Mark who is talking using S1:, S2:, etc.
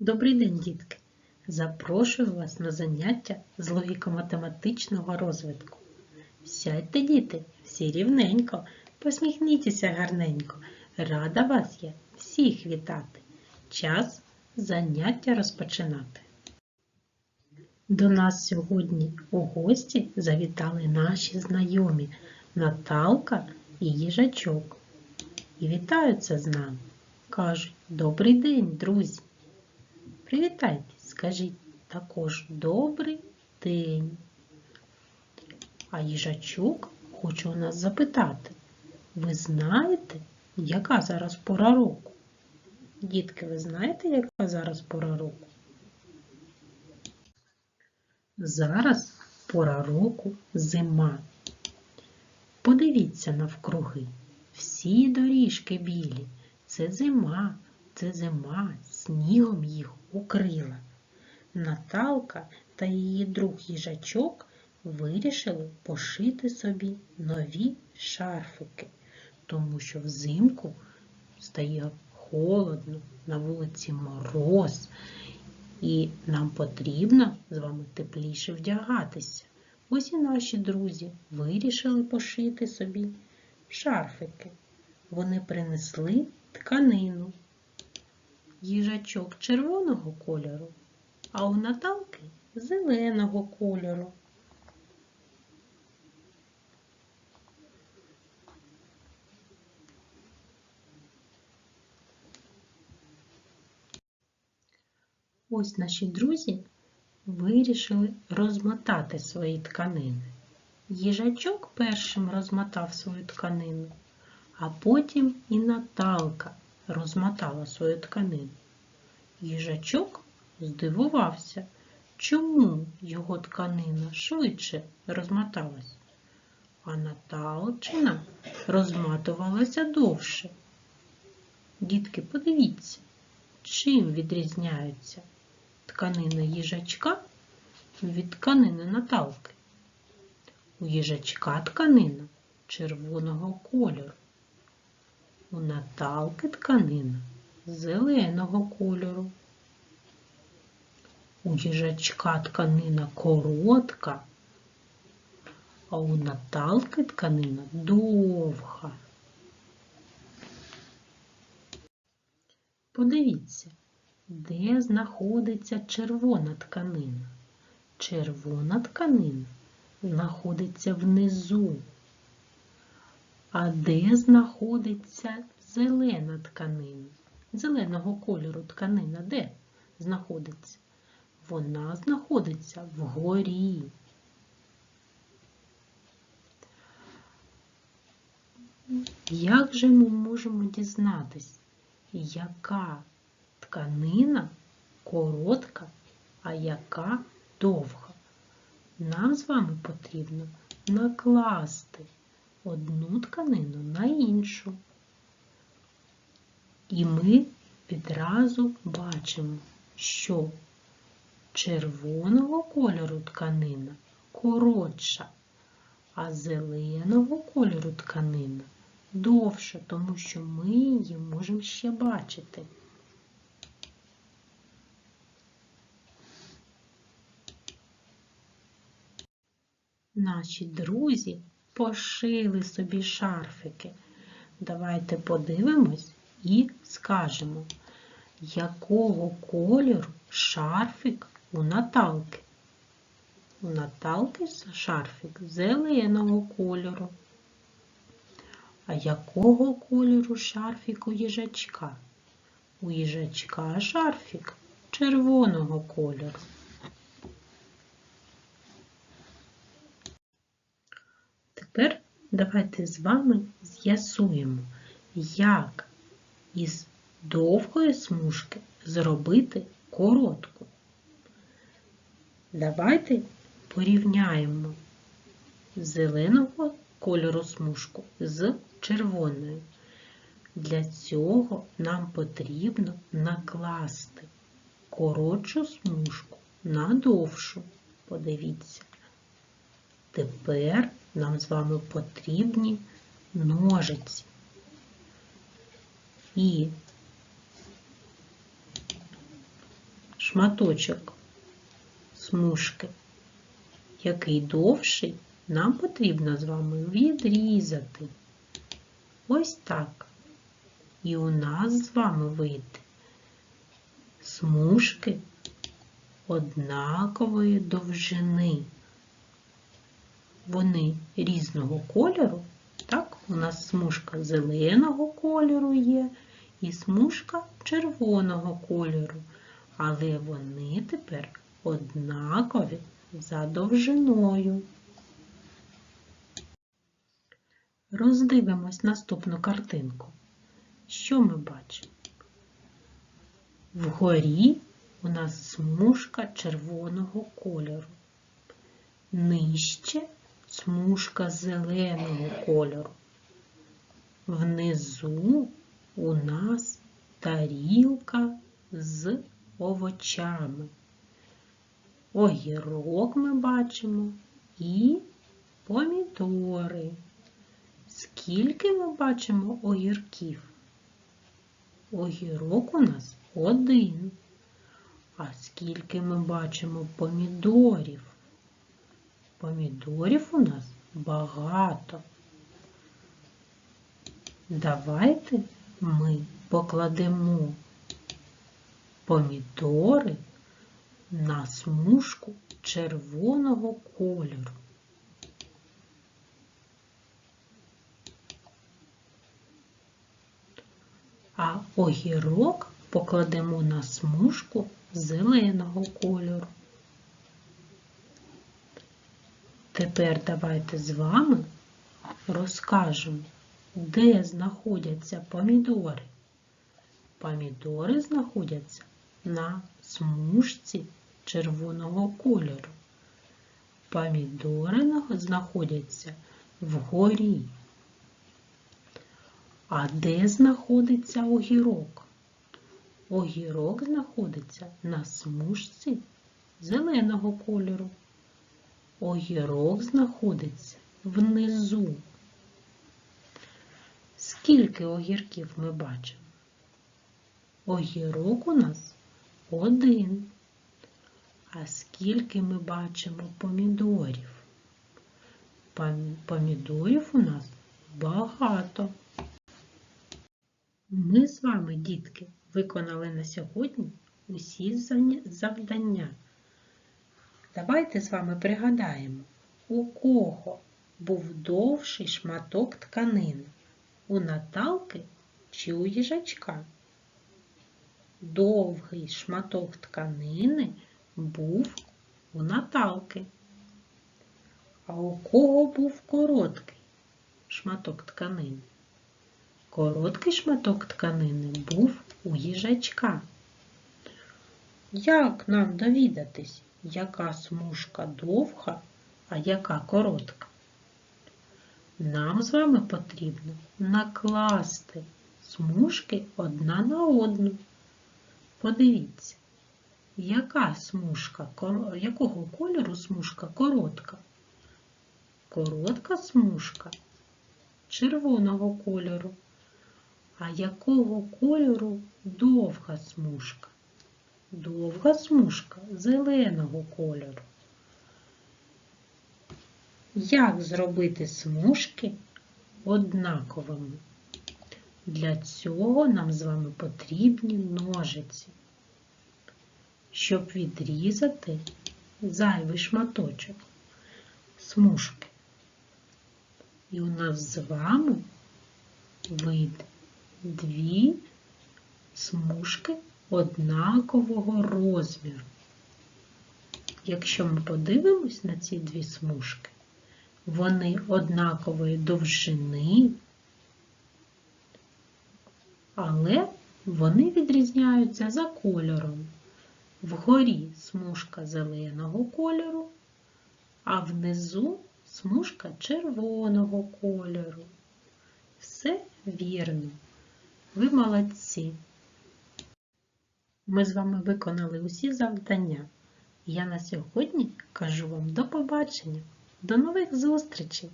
S1: Добрий день, дітки! Запрошую вас на заняття з логіко-математичного розвитку. Сядьте, діти, всі рівненько, посміхніться гарненько. Рада вас я всіх вітати. Час заняття розпочинати. До нас сьогодні у гості завітали наші знайомі Наталка і їжачок. І вітаються з нами. Кажуть, добрий день, друзі! Привітайтесь, скажіть також добрий день. А їжачок хоче у нас запитати, ви знаєте, яка зараз пора року? Дітки, ви знаєте, яка зараз пора року? Зараз пора року зима. Подивіться навкруги. Всі доріжки білі. Це зима, це зима, снігом їх укрила. Наталка та її друг їжачок вирішили пошити собі нові шарфики, тому що взимку стає холодно, на вулиці мороз, і нам потрібно з вами тепліше вдягатися. Ось і наші друзі вирішили пошити собі шарфики. Вони принесли тканину. Їжачок червоного кольору, а у Наталки зеленого кольору. Ось наші друзі вирішили розмотати свої тканини. Їжачок першим розмотав свою тканину, а потім і Наталка розмотала свою тканину. Їжачок здивувався, чому його тканина швидше розмоталась, а Наталчина розматувалася довше. Дітки, подивіться, чим відрізняються тканина їжачка від тканини Наталки. У їжачка тканина червоного кольору. У Наталки тканина зеленого кольору. У їжачка тканина коротка, а у Наталки тканина довга. Подивіться, де знаходиться червона тканина. Червона тканина знаходиться внизу. А де знаходиться зелена тканина? Зеленого кольору тканина де знаходиться? Вона знаходиться вгорі. Як же ми можемо дізнатись, яка тканина коротка, а яка довга? Нам з вами потрібно накласти одну тканину на іншу. І ми відразу бачимо, що червоного кольору тканина коротша, а зеленого кольору тканина довша, тому що ми її можемо ще бачити. Наші друзі пошили собі шарфики. Давайте подивимось і скажемо, якого кольору шарфик у Наталки. У Наталки шарфик зеленого кольору. А якого кольору шарфік у їжачка? У їжачка шарфік червоного кольору. Тепер давайте з вами з'ясуємо, як із довгої смужки зробити коротку. Давайте порівняємо зеленого кольору смужку з червоною. Для цього нам потрібно накласти коротшу смужку на довшу. Подивіться. Тепер нам з вами потрібні ножиці. І шматочок смужки, який довший, нам потрібно з вами відрізати. Ось так. І у нас з вами вийде смужки однакової довжини. Вони різного кольору. Так, у нас смужка зеленого кольору є і смужка червоного кольору. Але вони тепер однакові за довжиною. Роздивимось наступну картинку. Що ми бачимо? Вгорі у нас смужка червоного кольору. Нижче смужка зеленого кольору. Внизу у нас тарілка з овочами. Огірок ми бачимо і помідори. Скільки ми бачимо огірків? Огірок у нас один. А скільки ми бачимо помідорів? Помідорів у нас багато. Давайте ми покладемо помідори на смужку червоного кольору. А огірок покладемо на смужку зеленого кольору. Тепер давайте з вами розкажемо, де знаходяться помідори. Помідори знаходяться на смужці червоного кольору. Помідори знаходяться вгорі. А де знаходиться огірок? Огірок знаходиться на смужці зеленого кольору. Огірок знаходиться внизу. Скільки огірків ми бачимо? Огірок у нас один. А скільки ми бачимо помідорів? Помідорів у нас багато. Ми з вами, дітки, виконали на сьогодні усі завдання. Давайте з вами пригадаємо, у кого був довший шматок тканини, у Наталки чи у їжачка. Довгий шматок тканини був у Наталки. А у кого був короткий шматок тканини? Короткий шматок тканини був у їжачка. Як нам довідатись, яка смужка довга, а яка коротка? Нам з вами потрібно накласти смужки одна на одну. Подивіться, яка смужка, якого кольору смужка коротка? Коротка смужка червоного кольору. А якого кольору довга смужка? Довга смужка зеленого кольору. Як зробити смужки однаковими? Для цього нам з вами потрібні ножиці, щоб відрізати зайвий шматочок смужки. І у нас з вами вийде дві смужки однакового розміру. Якщо ми подивимось на ці дві смужки, вони однакової довжини, але вони відрізняються за кольором. Вгорі смужка зеленого кольору, а внизу смужка червоного кольору. Все вірно. Ви молодці. Ми з вами виконали усі завдання. Я на сьогодні кажу вам до побачення, до нових зустрічей!